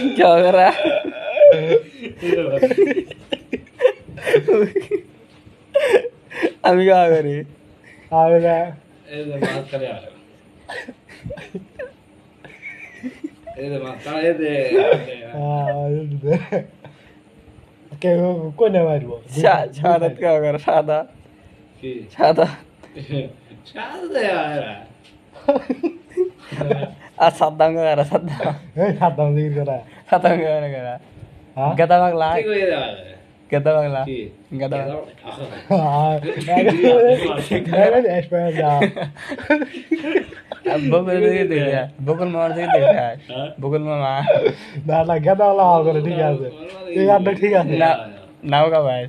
Gak আমি কাহা করি আমি কোনে মারবো সাদা কাহা কর সাদা সাদা সাদা আর সাদ্দাম কে করা সাদ্দাম এই সাদ্দাম জিগির করা সাদ্দাম কে করা করা হ্যাঁ গেদা বাংলা ঠিক হয়ে যাবে গেদা বাংলা গেদা বকুল থেকে দেখে বকুল মামার থেকে দেখে বকুল মামা না না গেদা লাল করে ঠিক আছে এই গানটা ঠিক আছে না নাও কা ভাই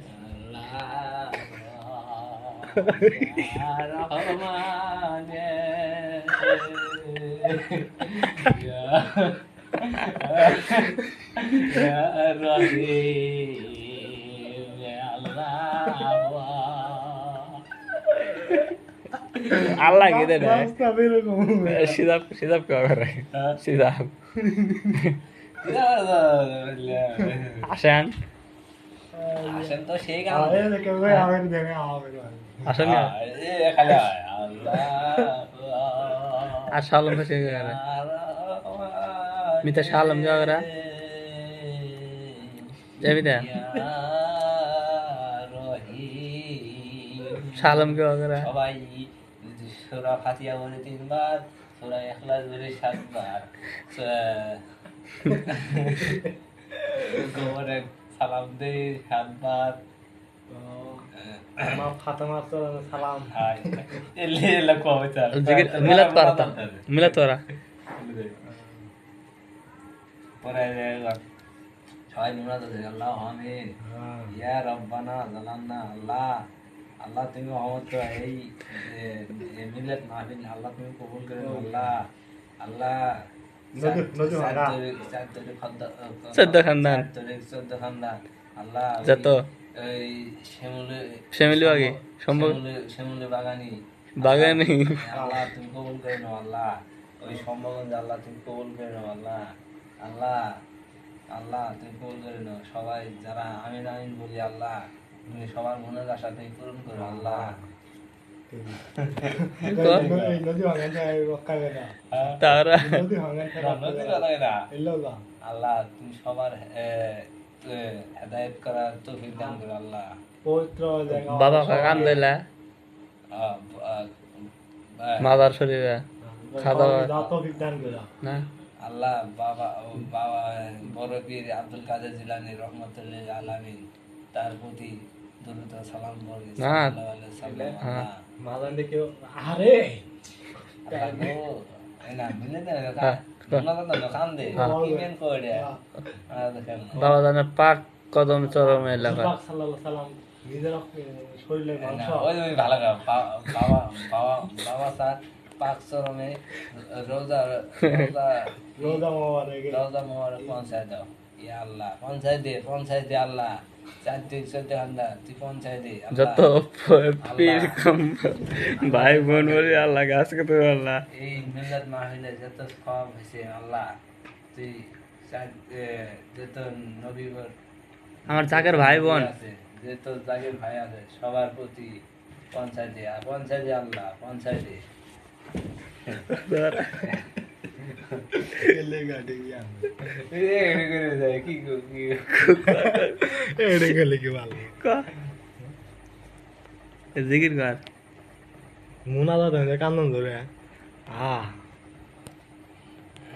আল্লাহ কি দে রাস্তা বেরকম সিদাব সিদাব কে করে সিদাব আসেন আসেন তো সেই গান আরে দেখে ভাই আমার দেখে আমার আসেন না খালি আল্লাহ আর সালম কে করে মিতা কে করে যাবি দা সালম কে করে সবাই সোরা ফাতিয়া বলে তিনবার সোরা এখলাস বলে সাতবার। গোবরে সালাম দে সাতবার। সবাই আল্লাহ আমিন ইয়া রব্বানা জালান্না আল্লাহ আল্লাহ তুমি তো এই মাহফিল আল্লাহ তুমি কবুল করে আল্লাহ আল্লাহ খানদান। চোদ্দ খানদান আল্লাহ যত এই শ্যামলে শ্যামলী বাগে সম্ভব শ্যামলে- বাগানি। বাগানি আল্লাহ তুমি কবুল করে নাও আল্লাহ। ওই সম্ভবগঞ্জ আল্লাহ তুমি কবুল করে নাও আল্লাহ। আল্লাহ আল্লাহ তুমি কবুল করে নাও। সবাই যারা আমিন আমিন বলি আল্লাহ তুমি সবার মনের আশা তুমি পূরণ করো আল্লাহ। তারা আল্লাহ তুমি সবার হেদায়ত করার তৌফিক দান করো আল্লাহ। পবিত্র বাবা আহ, মাদার শরীরে খাওয়া দাওয়া। দাও বিজ্ঞান করে। না? আল্লাহ বাবা ও বাবা বড় পীর আব্দুল কাদের জিলানি রহমতুল্লাহ আলামিন তার প্রতি দুরুদ সালাম বলি। সাল্লাল্লাহু আলাইহি সাল্লাম হ্যাঁ। আল্লাহ। মাদান দেখে আরে! না না বাবা জানে পাক কদম চরম এলাকা পাক সাল্লাল্লাহু সাল্লাম নিজের শরীরে না, মাংস ওই ওই ভালো বাবা বাবা বাবা স্যার পাক চরমে রোজা রোজা রোজা মামা রেগে রোজা পৌঁছায় দাও। ইয়া আল্লাহ পৌঁছায় দে পৌঁছায় দে আল্লাহ। যত পীর কম ভাই বোন বলি আল্লাহ গাছ কত আল্লাহ। এই মিলাদ মাহফিলে যত সব হয়েছে আল্লাহ তুই চার- এ, যত নবী আমার চাকের ভাই বোন। আছে যত জাগের ভাই আছে সবার প্রতি পৌঁছায় দে আল্লাহ পৌঁছায় দে এলে গাড়ি গিয়া এই যে এগুলো করে যায়, কি গো- কি গো। এড়ে গেলে কি ভালো জিকির কর মুনা দাদা কান্দন ধরে আ